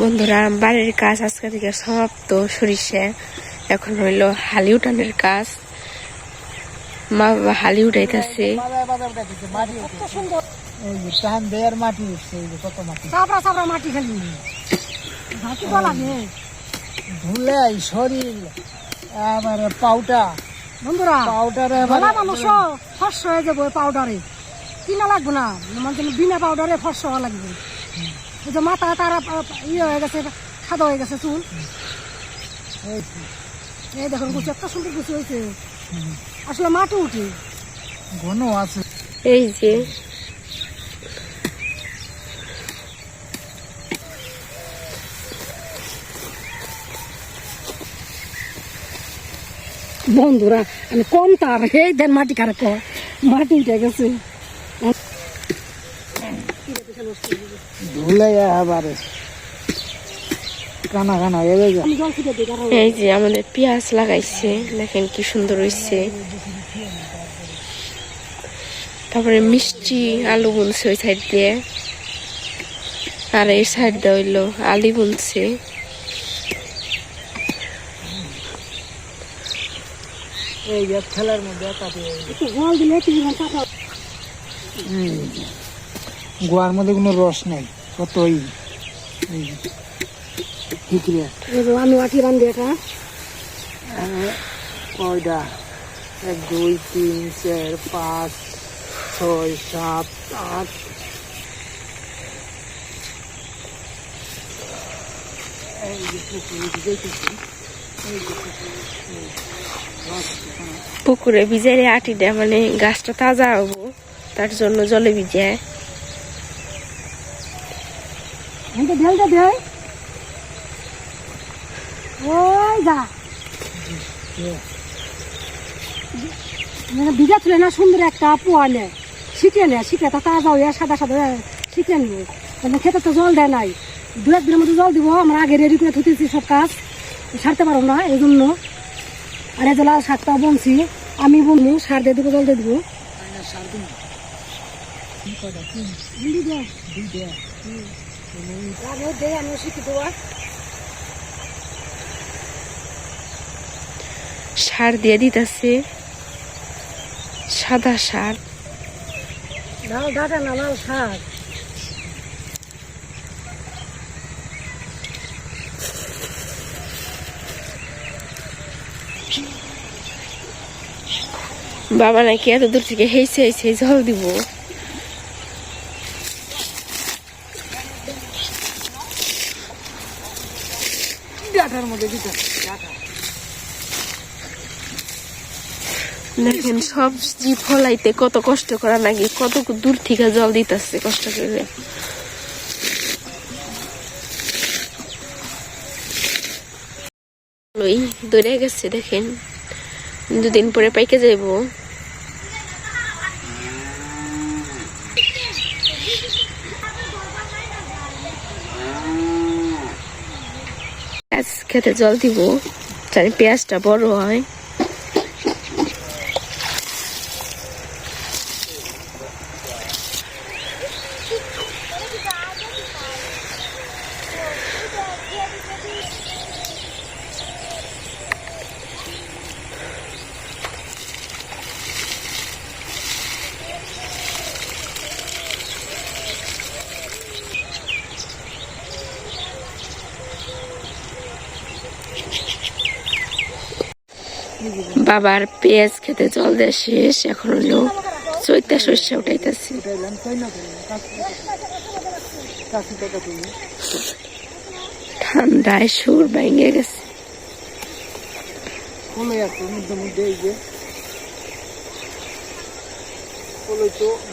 বন্ধুরা বাড়ির কাজ আজকে থেকে সমাপ্ত সরিষে। এখন হইল হালি উঠানের কাজ। মা বাবা হালি উঠাইতেছে। তো ধুলাই শরীর আবার পাউটা বন্ধুরা পাউডারে ভালো মানুষ ফর্স হয়ে যাব পাউডারে। কিনা লাগবে না। মানে বিনা পাউডারে ফর্স হওয়া লাগবে। এই যে মাথা তারা ইয়ে হয়ে গেছে সাদা হয়ে গেছে চুল। এই দেখুন কুচি এত সুন্দর কুচি হয়েছে। আসলে মাটি উঠে। ঘন আছে। এই যে বন্ধুরা আমি কম তার? হে দেন মাটি কারে কর। মাটি উঠে গেছে। ধুলাই আবার কানা কানা হয়ে কারণ এই যে আমাদের পেঁয়াজ লাগাইছে দেখেন কি সুন্দর হয়েছে তারপরে মিষ্টি আলু বুনছে ওই সাইড দিয়ে। আর এই সাইড দিয়ে হইল আলু বুনছে। গোয়ার মধ্যে কোনো রস নাই। কত ওই এই যে ঠিকরে এই যে আমি মাটি রান্ধি এটা। কয়টা? এক দুই তিন চার পাঁচ ছয় সাত আট। এই পুকুরে ভিজাইলে আটি দেয় মানে গাছটা তাজা হব তার জন্য জলে ভিজায়। এখানটা ঢেলটা দেয় ওই যা। মানে ভিজা ছিল না সুন্দর একটা পোয়ালে শিখে নে শিখে তা তাজা হয়ে সাদা সাদা শিখে নিয়ে। মানে খেতে তো জল দেয় নাই। দু একদিনের মধ্যে জল দিব আমরা আগে রেডি করে থুতেছি সব কাজ। সারতে পারো না এই জন্য আর লাল শাকটা বনছি আমি বলব সার দিয়ে দিব জল দিয়ে দিব। সার দিন। সার দিয়ে দিতেছে। সাদা সার। লাল ডাটা না লাল শাক বাবা নাকি এত দূর থেকে হেসে হেসে জল দিব। দেখেন সবজি ফলাইতে কত কষ্ট করা নাকি, কত দূর থেকে জল দিতেছে কষ্ট করে। দৌড়ে গেছে, দেখেন। দুদিন পরে পাইকে যাইব পেঁয়াজ খেতে জল দিব। জানি পেঁয়াজটা বড় হয়। বাবার পেঁয়াজ খেতে জল দেওয়া শেষ, এখন হলো চৈতা শস্য উঠাইতেছে। ঠান্ডায় সুর ভেঙে গেছে।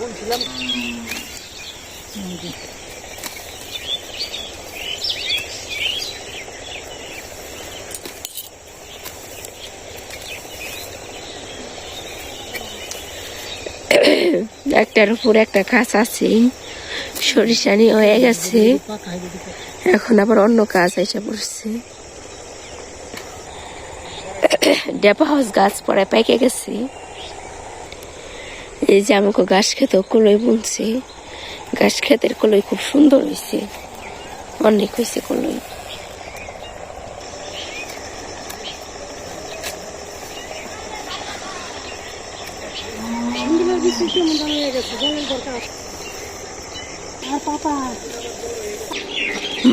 বলছিলাম একটার উপর একটা কাজ আছে, সরিষা নিয়ে হয়ে গেছে। এখন আবার অন্য কাজ এসে পড়ছে। ডেপা হাউস গাছ পরে পেকে গেছে। এই যে আমাকে গাছ খেতেও কলই বুনছে। গাছ ক্ষেতের কলই খুব সুন্দর হয়েছে অনেক হয়েছে কলই।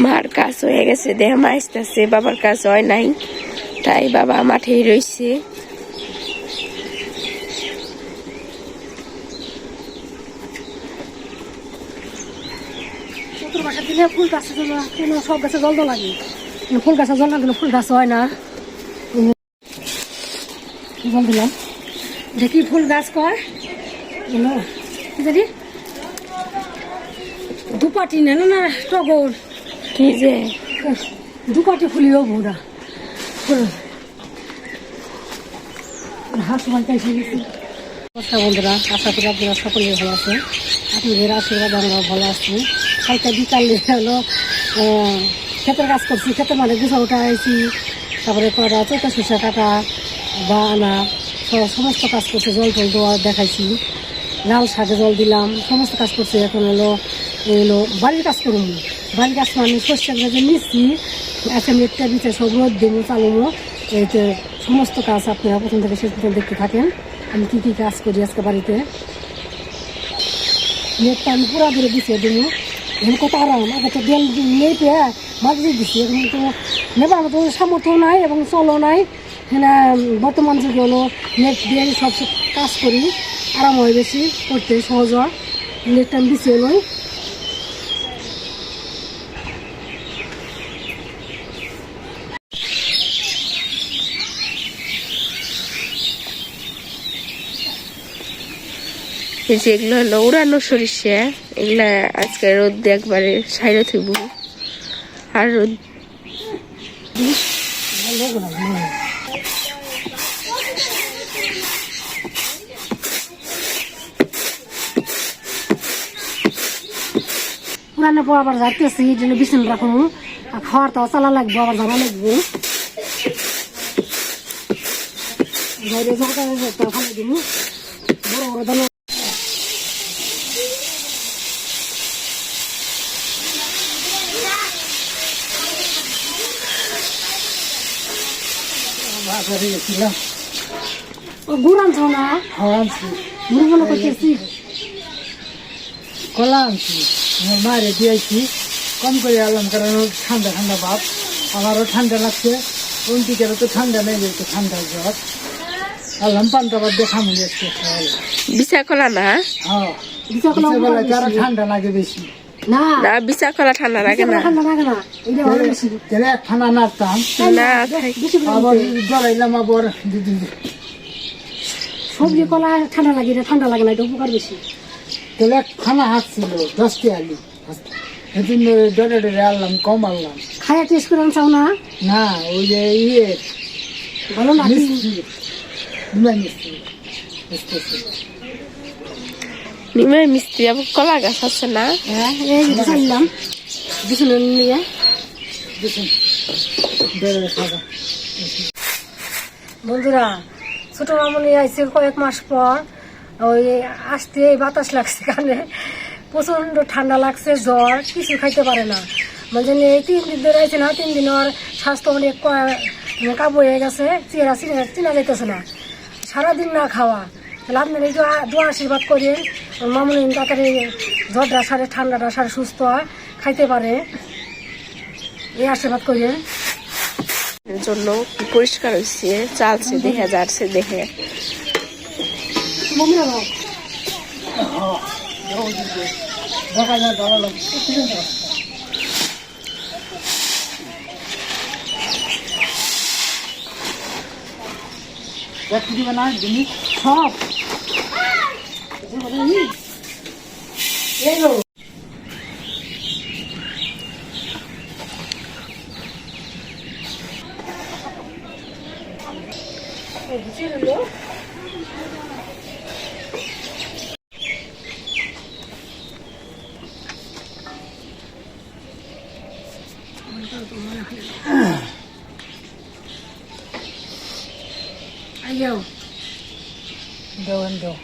মার কাজ হয়ে গেছে, দেহ মা আসতেছে বাবার কাজ হয় নাই, তাই বাবা মাঠে রয়েছে দিলে ফুল গাছে জল কোনো সব গাছে জল তো লাগে। ফুল গাছে জল না ফুল গাছ হয় না। জল দিলাম। দেখি ফুল গাছ কয় জানি। দুপাটি না না টগর। কি যে? দুপাটি ফুলিও ভোরা হাত সবাই এসে গেছি নমস্কার বন্ধুরা আশা করি আপনারা সকলেই ভালো আছে আপনাদের আশীর্বাদ আমরা ভালো আছি। কালকে বিকালে হলো ক্ষেতের কাজ করছি। ক্ষেতের মানে গুছা উঠা আইছি। তারপরে কটা চৌকা শুষা কাটা বা আনা সমস্ত কাজ করছে জল টল দেওয়া দেখাইছি। লাল শাকে জল দিলাম, সমস্ত কাজ করছে, এখন হলো এলো বাড়ির কাজ করুন। বাড়ির কাজ মানে শস্যের কাজে নিচ্ছি একটা মেটটা দিচ্ছে সব রোদ দেবো এই যে সমস্ত কাজ আপনারা প্রথম থেকে শেষ পর্যন্ত দেখতে থাকেন। আমি কী কী কাজ করি আজকে বাড়িতে? নেটটা আমি পুরা ধরে দিছি দেবো এখন কত আরাম, আগে তো নেই পেয়ে মাঝে দিছি, এখন তো নেবার মতো সামর্থ্য নাই এবং চলো নাই। হ্যাঁ বর্তমান যুগে হলো নেট দিয়ে আমি সব কাজ করি। আরাম হয় বেশি করতে সহজ হয়। নেটটা আমি দিছি নই এই যে এগুলো হলো উড়ানো সরিষা এগুলা আজকে রোদ দিয়ে একবারে সাইডে থইব। আর রোদ পর আবার ঝাড়তেছি এই জন্য বিছানা রাখুন। আর খাওয়ার তো চালা লাগবে আবার ঝাড়া লাগবে। বাইরে ঝাড়টা ঝাড়টা ফালে দিব বড় বড় দানা। গুড় আনছো না? খাওয়া আনছি। গুড় বলে করতেছি কলা আনছি। আমার মায়ের দিয়েছি। কম করে আনলাম কারণ ঠান্ডা ঠান্ডা ভাব। আমারও ঠান্ডা লাগছে। অন্তিকেরও তো ঠান্ডা নেই যেহেতু ঠান্ডা জ্বর। আনলাম পান্তা ভাত দেখা মনে হচ্ছে বিছা কলা না? হ্যাঁ বিকেলবেলাতে আরও ঠান্ডা লাগে বেশি। না। না বিছা কলা ঠান্ডা লাগে না। ঠান্ডা নাড়তাম। না করে আবার জ্বলাইলাম আবার। সবজি কলা ঠান্ডা লাগে এটা ঠান্ডা লাগে না এটা উপকার বেশি। তাহলে এক ফানা হাঁকছিল দশটি আলু। সেদিন ডরে ডরে আনলাম কম আনলাম। খায়া টেস্ট করে আনছাও না? না ওই যে ইয়ে ভালো না মিষ্টি। নিমা মিষ্টি মিষ্টি নিমের মিস্ত্রি আবার কলা গাছ আছে না? হ্যাঁ এই যে চাইলাম বিছানা নিয়ে বন্ধুরা ছোট মামনি আইছে কয়েক মাস পর। ওই আসতে বাতাস লাগছে কানে। প্রচণ্ড ঠান্ডা লাগছে, জ্বর, কিছু খাইতে পারে না। মানে এই তিন দিন ধরে আইছে না, তিন দিন ওর স্বাস্থ্য অনেক ক- কাবু হয়ে গেছে, চেহারা চিনা চিনা যাইতেছে না। সারাদিন না খাওয়া। তাহলে আপনার এই দোয়া আশীর্বাদ ওর মামনি তাড়াতাড়ি জ্বরটা সারে, ঠান্ডাটা সারে, সুস্থ খাইতে পারে। এই আশীর্বাদ করেন জন্য পরিষ্কার হয়েছে চালছে দেখে যাচ্ছে দেখে মমিরা ভাই দেখা যায় দেখতে দিবে না জিনিস সব। এই Ayo. দেওয়ান দেও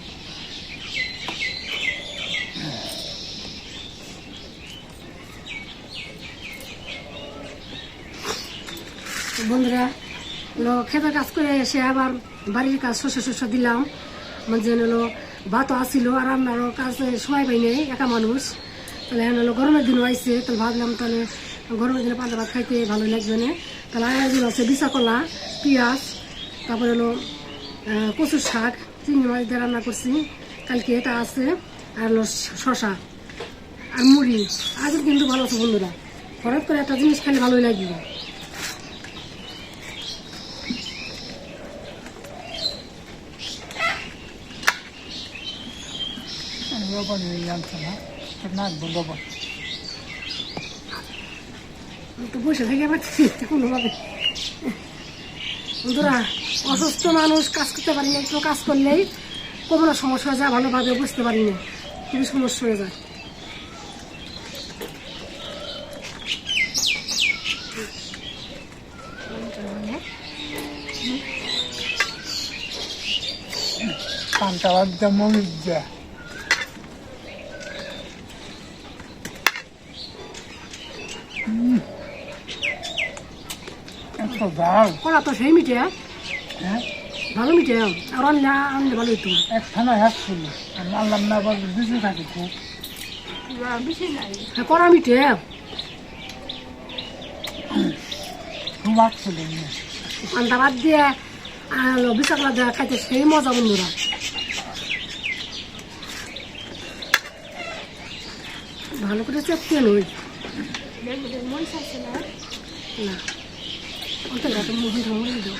বন্ধুরা হলো খেতে কাজ করে এসে আবার বাড়ির কাজ শস্য শস্য দিলাম। মানে হলো ভাতও আসিল আর রান্নারও কাজ সময় পাই নেই একা মানুষ। তাহলে এখন হলো গরমের দিনও আইসে তাহলে ভাবলাম তাহলে গরমের দিনে পান্তা ভাত খাইতে ভালো লাগবে না। তাহলে আয়োজন আছে বিশা কলা পেঁয়াজ তারপরে হলো কচুর শাক চিংড়ি মাছ দিয়ে রান্না করছি। কালকে এটা আছে আর হলো শশা আর মুড়ি। আজও কিন্তু ভালো আছে বন্ধুরা। হঠাৎ করে একটা জিনিস খেলে ভালোই লাগবে। তো বসে থেকে পারছি কোনোভাবে। বন্ধুরা, অসুস্থ মানুষ কাজ করতে পারি না একটু কাজ করলেই কোনো সমস্যা হয়ে যায় ভালোভাবে বুঝতে পারি না খুবই সমস্যা হয়ে যায়। পান্তা ভাত দিয়ে করা তো সেই মিটে হ্যাঁ? ভালো মিটে আর আনলে আনলে ভালো হইতো একখানা আসছিল আনলাম না আবার বেশি থাকে খুব। হ্যাঁ করা মিটে খুব আসছিল পান্তা ভাত দিয়ে আর বিশাকলা দেওয়া খাইতে সেই মজা বন্ধুরা। ভালো করে চেপতে নই না। অন্তত একটা মুহি ঢামড়ে দিও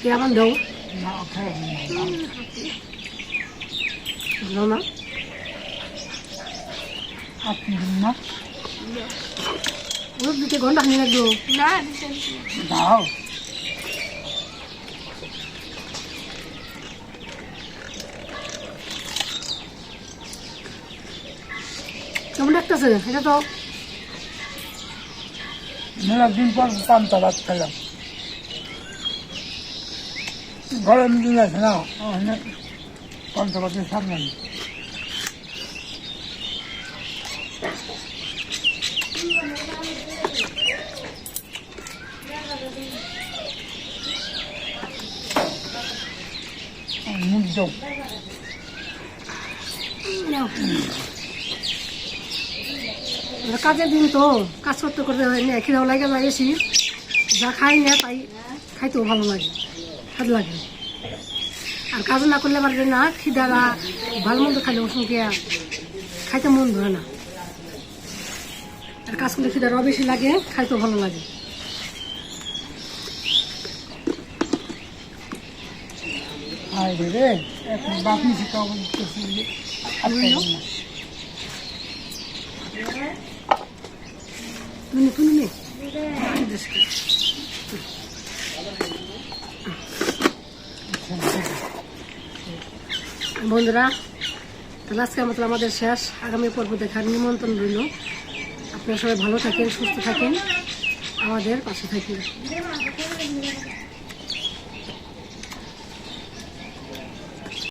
কে আবার দাও না খাই দাও না আপনি না ওর দিকে ঘণ্টা খানি লাগবে দাও কেমন লাগতেছে এটা তো দিন পর পান্তা ভাত খেলাম। গরম দিন আছে না পান্তা ভাতের সামনে। মুখ কাজের দিন তো কাজ করতে করতে হয় না খিদাও লাগে যায় বেশি যা খাই না তাই খাইতেও ভালো লাগে স্বাদ লাগে। আর কাজ না করলে পারবে না খিদারা ভালো মন্দ খাইলে ওসঙ্গে খাইতে মন ধরে না। আর কাজ করলে খিদারাও বেশি লাগে খাইতেও ভালো লাগে। আয় রে রে এখন বাপি শিখা বলতেছি তুমি তুমি বন্ধুরা, তাহলে আজকের মতো আমাদের শেষ। আগামী পর্ব দেখার নিমন্ত্রণ রইল। আপনারা সবাই ভালো থাকেন, সুস্থ থাকেন। আমাদের পাশে থাকেন।